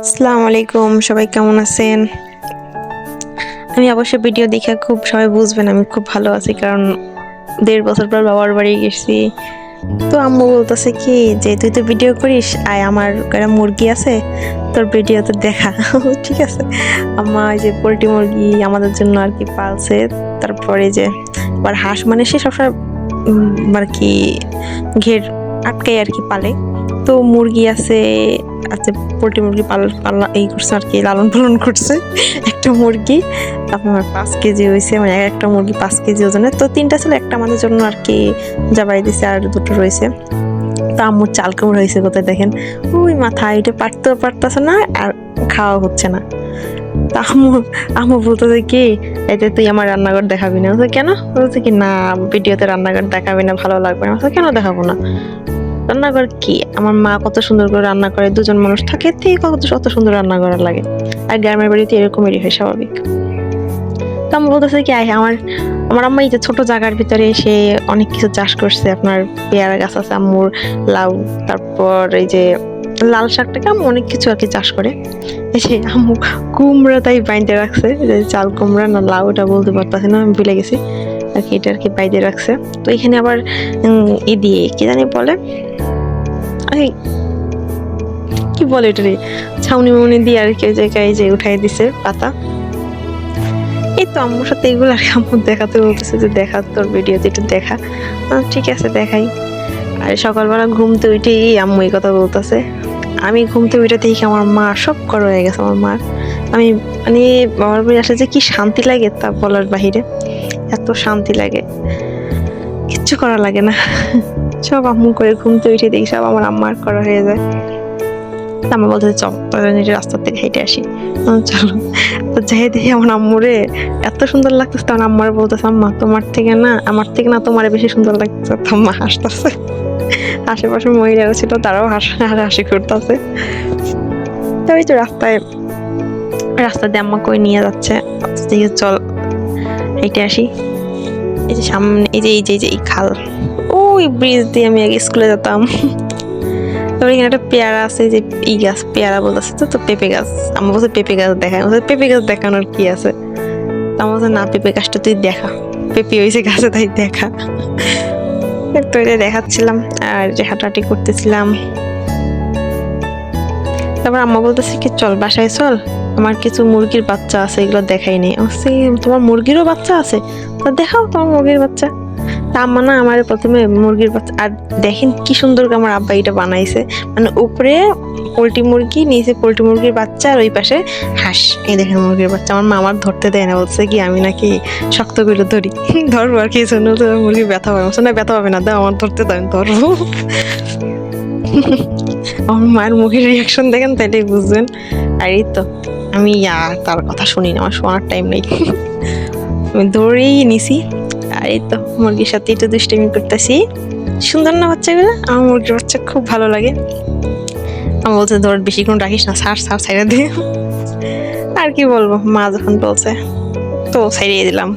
আসসালামু আলাইকুম, সবাই কেমন আছেন? আমি অবশ্য ভিডিও দেখে খুব, সবাই বুঝবেন আমি খুব ভালো আছি, কারণ দেড় বছর পর বাবার বাড়ি গেছি। তো আম্মু বলতেছে কি, যে তুই তো ভিডিও করিস, আয় আমার একটা মুরগি আছে, তোর ভিডিও তো দেখা, ঠিক আছে? আম্মা যে পোলট্রি মুরগি আমাদের জন্য আর কি পালছে, তারপরে যে আবার হাঁস মানে সে সবসময় আর কি, ঘের আটকাই আর কি পালে। তো মুরগি আছে আছে, পোলট্রি মুরগি পাল পাল্লা এই করছে আর কি, লালন পালন করছে। একটা মুরগি আপনার পাঁচ কেজি হয়েছে মানে এক, একটা মুরগি পাঁচ কেজি ওজনের তো তিনটা ছিল, একটা আমাদের জন্য আর কি জাবাই দিছে আর দুটো রয়েছে। তো আম্মুর চাল কামড় হয়েছে কোথায় দেখেন? ওই মাথা এটা পারতেও পারতেছে না আর খাওয়া হচ্ছে না। তা আম্মু আম্মু বলতেছে কি এতে তুই আমার রান্নাঘর দেখাবি না। কেন? বলছে কি, না, ভিডিওতে রান্নাঘর দেখাবি না, ভালো লাগবে না। কেন দেখাবো না? রান্নাঘর কি? আমার মা কত সুন্দর করে রান্না করে, দুজন মানুষ থাকে কত কত সুন্দর রান্না করার লাগে। আর গ্রামের বাড়িতে এরকমই হয় স্বাভাবিক। তো আমি বলতেছে কি, আয়, আমার আমার আম্মা এই যে ছোট জায়গার ভিতরে এসে অনেক কিছু চাষ করছে। আপনার পেয়ারা গাছ আছে, আম্মুর লাউ, তারপর এই যে লাল শাকটাকে আম্মু অনেক কিছু আর কি চাষ করে। এসে আম্মু কুমড়া তাই বাইন্দে রাখছে চাল কুমড়া না লাউ, ওটা বলতে পারতেছে না, আমি ভুলে গেছি। আর কি এটা আর কি বাইন্দে রাখছে। তো এখানে আবার ই দিয়ে, কি জানি বলে এই কি বলে এটা রে? ছাউনি মাউনি দিয়ে আর কেউ জায়গায় যে উঠাই দিছে পাতা। এই তো আম্মুর সাথে এগুলো আর আম্মু দেখাতে বলতেছে যে দেখা, তোর ভিডিওতে একটু দেখা। ঠিক আছে, দেখাই। আর সকালবেলা ঘুমতে উঠেই আম্মু এই কথা বলতেছে। আমি ঘুমতে উঠে দেখি আমার মা সব করা হয়ে গেছে আমার মার। আমি মানে বাবার বাড়ি আসলে যে কি শান্তি লাগে তা বলার বাহিরে। এত শান্তি লাগে। কিচ্ছু করা লাগে না। সব আম্মু করে ঘুমতে উঠে দেখি সব আমার আম্মার করা হয়ে যায়। আমার বলতে চল নিজের রাস্তা থেকে হেঁটে আসি। চলো। তো যাই দেখি আমার আম্মুরে এত সুন্দর লাগতেছে, তখন আম্মার বলতেছে, আম্মা, তোমার থেকে না, আমার থেকে না তোমার বেশি সুন্দর লাগতেছে। আম্মা হাসতেছে। আশেপাশে মহিলারা ছিল, তারাও হাস, হাসি করতেছে তো ওই তো রাস্তায়, রাস্তা দিয়ে আম্মা কই নিয়ে যাচ্ছে চল, হেঁটে আসি। এই যে সামনে এই যে এই যে, এই খাল। ওই ব্রিজ দিয়ে আমি আগে স্কুলে যেতাম। তারপর এখানে একটা পেয়ারা আছে যে ই গাছ পেয়ারা বলতেছে তো তো পেঁপে গাছ। আমার বলছে পেঁপে গাছ দেখায়। বলছি, পেঁপে গাছ দেখানোর কি আছে? আমার বলছে না পেঁপে গাছটা তুই দেখা। পেঁপে হয়েছে গাছে তাই দেখা। তো এটা দেখাচ্ছিলাম আর যে হাঁটাহাঁটি করতেছিলাম। তারপর আম্মা বলতেছে কি চল বাসায় চল। আমার কিছু মুরগির বাচ্চা আছে এগুলো দেখাই নেই তোমার মুরগিরও বাচ্চা আছে? তা দেখাও তোমার মুরগির বাচ্চা। তা আম্মা না আমার প্রথমে মুরগির বাচ্চা, আর দেখেন কি সুন্দর আমার আব্বা এটা বানাইছে। মানে উপরে পোলট্রি মুরগি, নিচে পোলট্রি মুরগির বাচ্চা, আর ওই পাশে হাঁস। এই দেখেন মুরগির বাচ্চা, আমার মা আমার ধরতে দেয় না, বলছে কি, আমি নাকি শক্ত করে ধরি। ধরবো আর কি জন্য তো মুরগি ব্যথা পাবে। না, ব্যথা পাবে না, দাও, আমার ধরতে দাও ধরবো। আমার মায়ের মুখের রিয়াকশন দেখেন, তাইলেই বুঝবেন। আর এই তো, আমি আর তার কথা শুনি না, আমার শোনার টাইম নেই। আমি দৌড়েই নিছি। আর এই তো, মুরগির সাথে একটু দুষ্টামি করতেছি। সুন্দর না বাচ্চাগুলো? আমার মুরগির বাচ্চা খুব ভালো লাগে। আমি বলছে, ধর বেশিক্ষণ রাখিস না সার সার ছাইড়া দিয়ে আর কি বলব, মা যখন বলছে, তো ছাইড়িয়ে দিলাম।